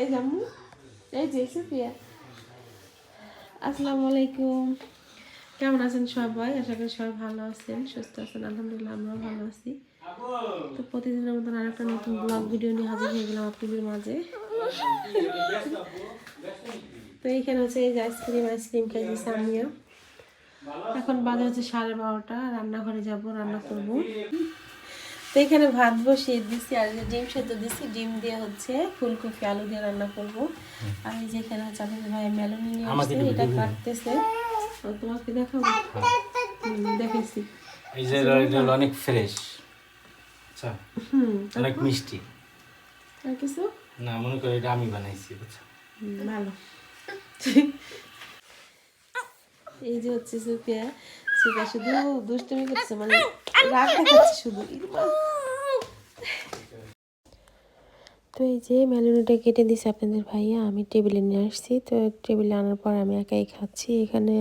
এই জাম্মু? এই যে, সুফিয়া। আসসালামু আলাইকুম। কেমন আছেন সবাই? আশা করি সবাই ভালো আছেন, সুস্থ আছেন, আলহামদুলিল্লাহ আমরাও ভালো আছি। তো প্রতিদিনের মতন আর একটা নতুন ব্লগ ভিডিও নিয়ে হাজির হয়ে গেলাম আপনাদের মাঝে। তো এইখানে হচ্ছে এই যে আইসক্রিম আইসক্রিম খাইছি আমিও। এখন বাজে হচ্ছে সাড়ে বারোটা, রান্নাঘরে যাব, রান্না করব। তো এখানে ভাত বসিয়ে দিছি আর ডিম সেদ্ধ দিছি ডিম দিয়ে হচ্ছে ফুলকপি আলু দিয়ে রান্না করব। আর এই যে এখানে হচ্ছে ভাই মেলনি নিয়ে আসছে এটা কাটতেছে। তোমাকে দেখাবো। দেখেছি এই যে অনেক ফ্রেশ আচ্ছা হুম অনেক মিষ্টি। আর কিছু? না মনে করি এটা আমি বানাইছি বুঝছ? ভালো। এই যে হচ্ছে সুপিয়া। তো এই যে মেলুনিটা কেটে দিছে আপনাদের ভাইয়া, আমি টেবিলে নিয়ে আসছি। তো টেবিলে আনার পর আমি একাই খাচ্ছি। এখানে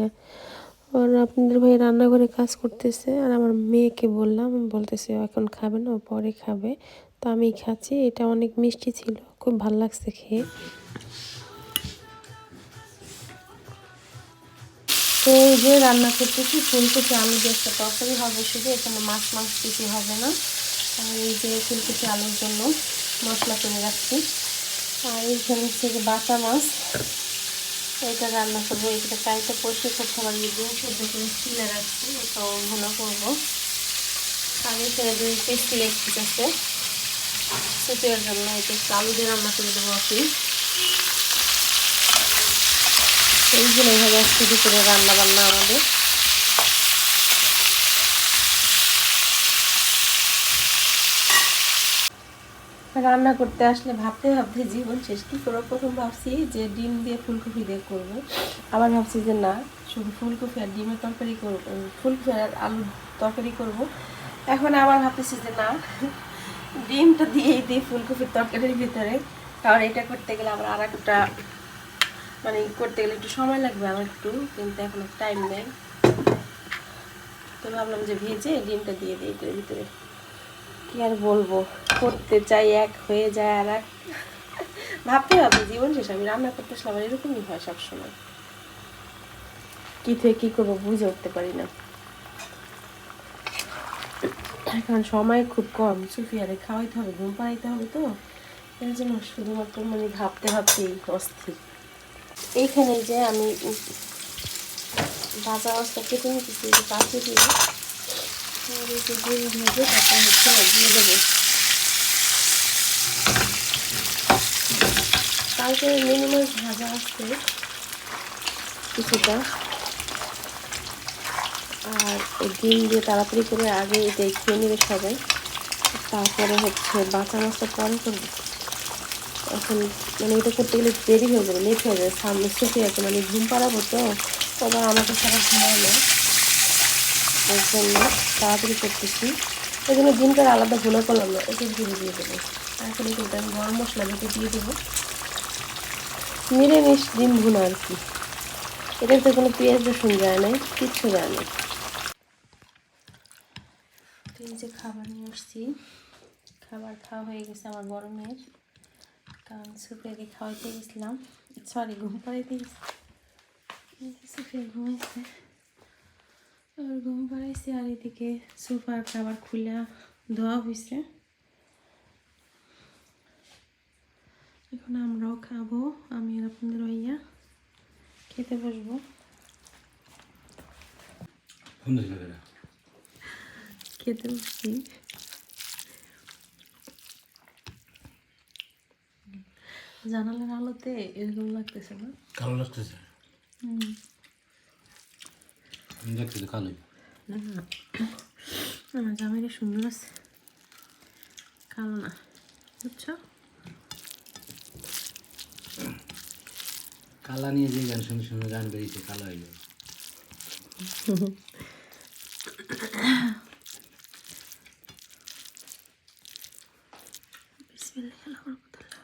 আর আপনাদের ভাই রান্নাঘরে কাজ করতেছে আর আমার মেয়েকে বললাম, বলতেছে এখন খাবে না পরে খাবে। তো আমি খাচ্ছি, এটা অনেক মিষ্টি ছিল, খুব ভালো লাগছে খেয়ে। তো এই যে রান্না করতেছি ফুলকপি আলু দিয়ে একটা তরকারি হবে শুধু এখানে মাছ মাছ কিছু হবে না। আর এই যে ফুলকপি আলুর জন্য মশলা করে রাখছি। আর এইখানে হচ্ছে যে বাটা মাছ, এটা রান্না করব। এটা চাইতে পরিষ্কার করতে পারি ডিম সেদ্ধ করে তুলে রাখছি, এটাও ভুনা করব। আর এখানে দুই পিস লেগ পিস আছে। সুপের জন্য এটা একটু আলু দিয়ে রান্না করে দেবো আপনি এইগুলো এইভাবে আজকে দুপুরে রান্না বান্না আমাদের। রান্না করতে আসলে ভাবতে ভাবতে জীবন শেষ। কী করব? প্রথম ভাবছি যে ডিম দিয়ে ফুলকপি দিয়ে করব। আবার ভাবছি যে না, শুধু ফুলকপি আর ডিমের তরকারি করব ফুলকপি আর আলুর তরকারি করব। এখন আবার ভাবতেছি যে না, ডিমটা দিয়েই দিই ফুলকপির তরকারির ভিতরে। কারণ এটা করতে গেলে আবার আর একটা মানে করতে গেলে একটু সময় লাগবে আমার একটু, কিন্তু এখন টাইম নেই। তো ভাবলাম যে ভেজে ডিমটা দিয়ে দিই এটার ভিতরে। কি আর বলব, করতে চাই এক হয়ে যায় আর এক। ভাবতে হবে, জীবন শেষ আমি রান্না করতে আমার এরকমই হয় সবসময়। কি থেকে কি করব বুঝে উঠতে পারি না। এখন সময় খুব কম, সুফিয়ারে খাওয়াইতে হবে, ঘুম পাড়াইতে হবে তো। এর জন্য শুধুমাত্র মানে ভাবতে ভাবতেই অস্থির। এইখানে যে আমি ভাজা মাছটা কেটে নিতেছি পাশে দিয়ে। কালকে মিনিমাম ভাজা আসছে কিছুটা। আর ডিম দিয়ে তাড়াতাড়ি করে আগে এটাই খেয়ে নেবে সবাই তারপরে হচ্ছে বাঁচা মাছটা পরে করব। মানে এটা করতে গেলে দেরি হয়ে যাবে লেট হয়ে যাবে। সামনে সুখে আছে মানে ঘুম পাড়াবো তো আবার আমাকে সারা ঘুমায় না এর জন্য তাড়াতাড়ি করতেছি। এই জন্য ডিমটা আলাদা ভুনা করলাম না এটা ধীরে দিয়ে দেবো। এখন কিন্তু আমি গরম মশলা বেটে দিয়ে দেবো। নিরামিষ ডিম ভুনা আর কি। এটাতে কোনো পেঁয়াজ, রসুন যায় না কিচ্ছু যায় না তো এই যে খাবার নিয়ে আসছি। খাবার খাওয়া হয়ে গেছে আমার গরমের। কারণ সুপেকে খাওয়াইতে গেছিলাম সরি ঘুম পাড়াইতে গেছি সুপে ঘুমাইছে আর ঘুম পাড়াইছে আর এদিকে সোফার খাবার খুলে ধোয়া হয়েছে এখন আমরাও খাব আমি আর আপনাদের ভাইয়া খেতে বসবো খেতে বসছি জানালার আলোতে এরকম লাগতেছে না? কালো লাগতেছে। হুম। আমি কালোই। আমার জামাইটা সুন্দর আছে। কালো না। বুঝছ? কালা নিয়ে যে গান শুনে শুনে গান বেরিয়েছে কালো হয়ে যাবে বিসমিল্লাহ আলহামদুলিল্লাহ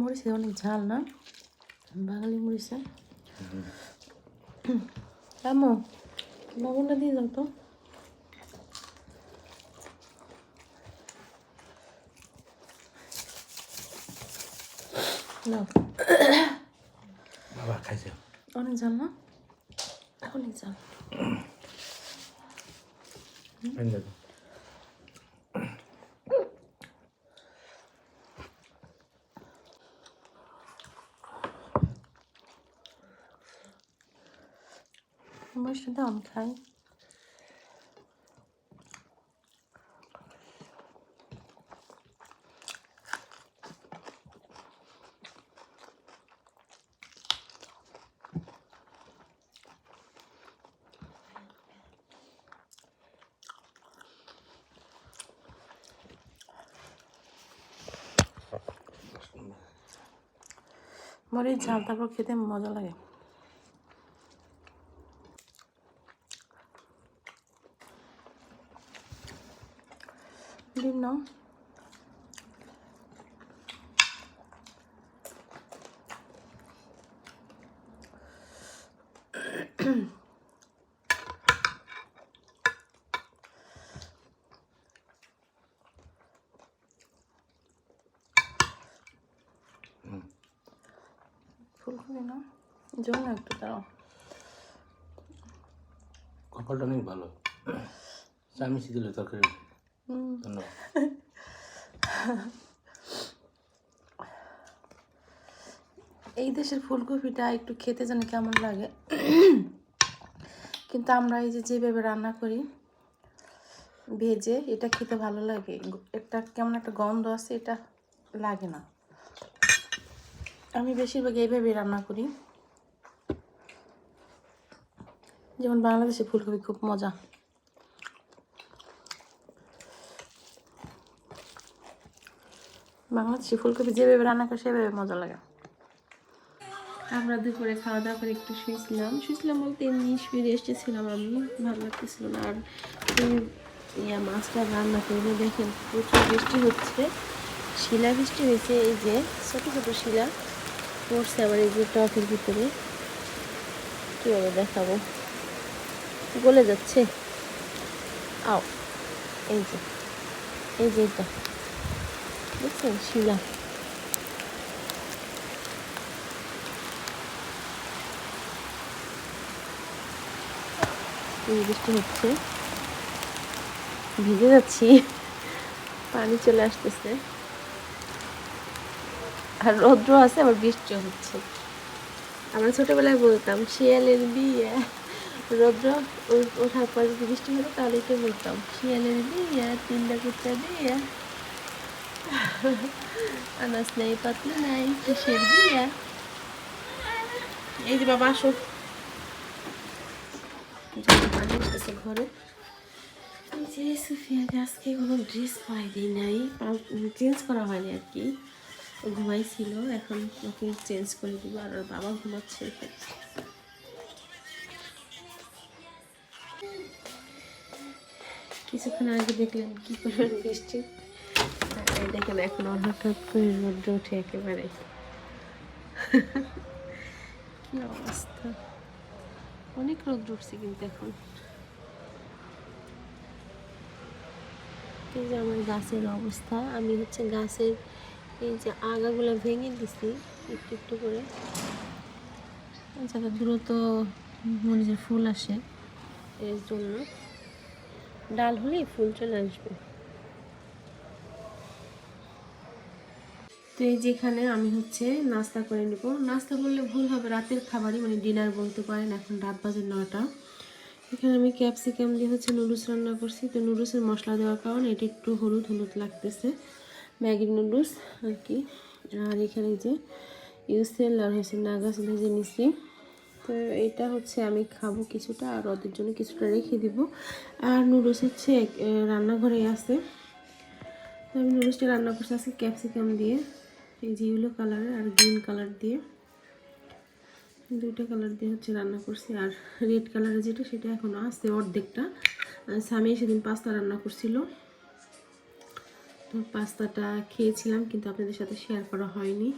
মরিচে অনেক ঝাল না? বাঙালি মরিচে? আমো লবণটা দিয়ে দাও তো। বাবা খাইছে। অনেক ঝাল না? অনেক ঝাল। আমি খাই মরিচ ঝাল তারপর খেতে মজা লাগে। ডিম নাও ফুলকপি না জল না একটু দাঁড়াও কপালটা অনেক ভালো চামিচি দিলে তরকারি হুম ধন্যবাদ এই দেশের ফুলকপিটা একটু খেতে যেন কেমন লাগে। কিন্তু আমরা এই যে যেভাবে রান্না করি, ভেজে, এটা খেতে ভালো লাগে। একটা কেমন একটা গন্ধ আছে, এটা লাগে না। আমি বেশিরভাগ এইভাবে রান্না করি। যেমন বাংলাদেশে ফুলকপি খুব মজা। বাংলাদেশি ফুলকপি যেভাবে রান্না করে, সেভাবে মজা লাগে। আমরা দুপুরে খাওয়া দাওয়া করে একটু শুয়েছিলাম। শুয়েছিলাম বলতে এমনি শুয়ে রেস্টে ছিলাম আমি ভালো লাগতেছিল না। আর ইয়া মাছটা রান্না করে দেখেন প্রচুর বৃষ্টি হচ্ছে। শিলা বৃষ্টি হয়েছে, এই যে ছোটো ছোটো শিলা পড়ছে আবার এই যে টকের ভিতরে। কীভাবে দেখাবো? গলে যাচ্ছে। আও, এই যে এই যে এটা। দেখছেন শিলা বৃষ্টি হচ্ছে ভিজে যাচ্ছি পানি চলে আসতেছে। আর রৌদ্র আছে, আবার বৃষ্টিও হচ্ছে। আমরা ছোটবেলায় বলতাম, শিয়ালের বিয়ে। রৌদ্র ওঠার পর বৃষ্টি হতো, তাহলে বলতাম? শিয়ালের বিয়ে, তিনটা কুত্তা দিয়ে পাতলা নাই কিসের বিয়ে এই যে বাবা আসো। ঘরে যে সুফিয়াকে আজকে কোনো ড্রেস পাই দিই নাই চেঞ্জ করা হয়নি আর কি। ঘুমাইছিল এখন ওকে চেঞ্জ করে দিব আর ওর বাবা ঘুমাচ্ছে কিছুক্ষণ আগে দেখলেন কি করে বৃষ্টি। দেখেন এখন ওর হঠাৎ করে রোদ্র উঠে একেবারে কি অবস্থা? অনেক রোদ্র উঠছে কিন্তু এখন। এই যে আমার গাছের অবস্থা, আমি হচ্ছে গাছের এই যে আগাগুলো ভেঙে দিছি, একটু একটু করে। যাতে দ্রুত মরিচের ফুল আসে, এর জন্য। ডাল হলেই ফুল চলে আসবে। তো এই যেখানে আমি হচ্ছে নাস্তা করে নেব। নাস্তা বললে ভুল হবে, রাতের খাবারই মানে ডিনার বলতে পারেন, এখন রাত বাজে নটা এখানে আমি ক্যাপসিকাম দিয়ে হচ্ছে নুডলস রান্না করছি। তো নুডলসের মশলা দেওয়ার কারণে এটা একটু হলুদ হলুদ লাগতেছে, ম্যাগি নুডলস আর কি। আর এখানে যে ইউসেল আর হচ্ছে নাগাস ভেজে নিছি। তো এটা হচ্ছে আমি খাব কিছুটা আর ওদের জন্য কিছুটা রেখে দিব। আর নুডলস হচ্ছে রান্নাঘরে আছে। আমি নুডলসটা রান্না করছি আজকে ক্যাপসিকাম দিয়ে। এই যে ইউলো কালারের আর গ্রিন কালার দিয়ে দুইটা কালার দিয়ে হচ্ছে রান্না করছি। আর রেড কালারের যেটা, সেটা এখনও আছে অর্ধেকটা। স্বামী সেদিন পাস্তা রান্না করছিল। তো পাস্তাটা খেয়েছিলাম, কিন্তু আপনাদের সাথে শেয়ার করা হয়নি।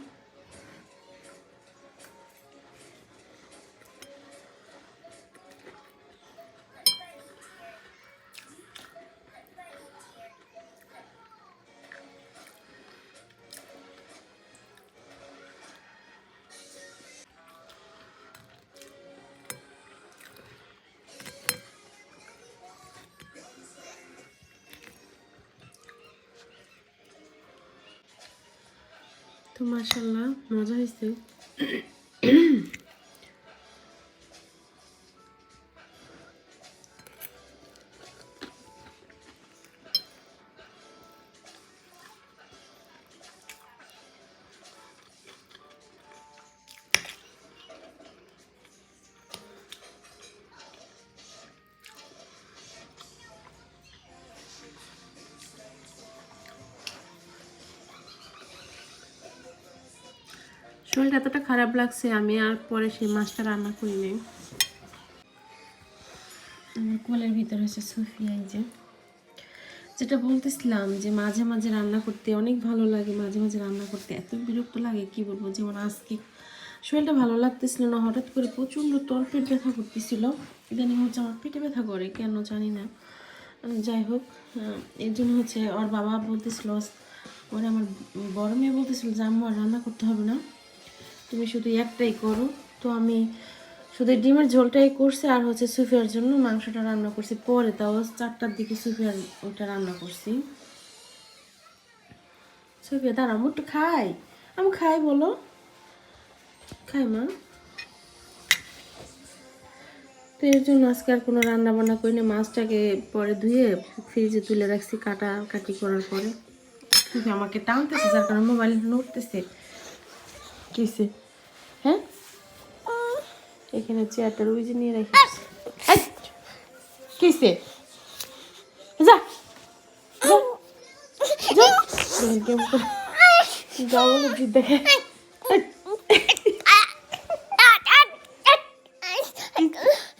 তো মাসাল্লাহ মজা হয়েছে শরীরটা এতটা খারাপ লাগছে, আমি আর পরে সেই মাছটা রান্না করিনি আমার কোলের ভিতরে হচ্ছে সুফিয়া যে। যেটা বলতেছিলাম যে মাঝে মাঝে রান্না করতে অনেক ভালো লাগে, মাঝে মাঝে রান্না করতে এত বিরক্ত লাগে, কি বলব যেমন আজকে শরীরটা ভালো লাগতেছিল না, হঠাৎ করে প্রচণ্ড তলপেট ব্যথা করতেছিল। ইদানিং হচ্ছে আমার পেটে ব্যথা করে, কেন জানি না। যাই হোক এর জন্য হচ্ছে ওর বাবা বলতেছিল, ওরে আমার বড় মেয়ে বলতেছিল যে, আম্মু রান্না করতে হবে না। তুমি শুধু একটাই করো। তো আমি শুধু ডিমের ঝোলটাই করছি আর হচ্ছে সুফিয়ার জন্য মাংসটা রান্না করছি। পরে তাও চারটার দিকে সুফিয়ার ওটা রান্না করছি। সুফিয়া, দাঁড়া আমি একটু খাই। আমি খাই, বলো। খাই, মা। তো এর জন্য আজকে আর কোনো রান্না বান্না করি না। মাছটাকে পরে ধুয়ে ফ্রিজে তুলে রাখছি কাটা কাটি করার পরে। আমাকে টানতেছে, যার কারণে মোবাইল নড়তেছে। কিসে হ্যাঁ? এখানে চেয়ারটার ওই যে নিয়ে এই, কিসে যা! যা, বলে জিদ দেখে।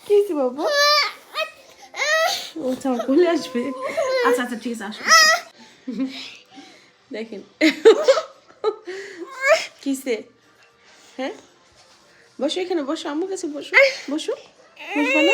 কিসে বাবা? ও আচ্ছা আমার আসবে। আচ্ছা আচ্ছা ঠিক আছে আসো। দেখেন। কিসে হ্যাঁ? বসো এখানে বসো আমার কাছে বসো বসো। বসবো না।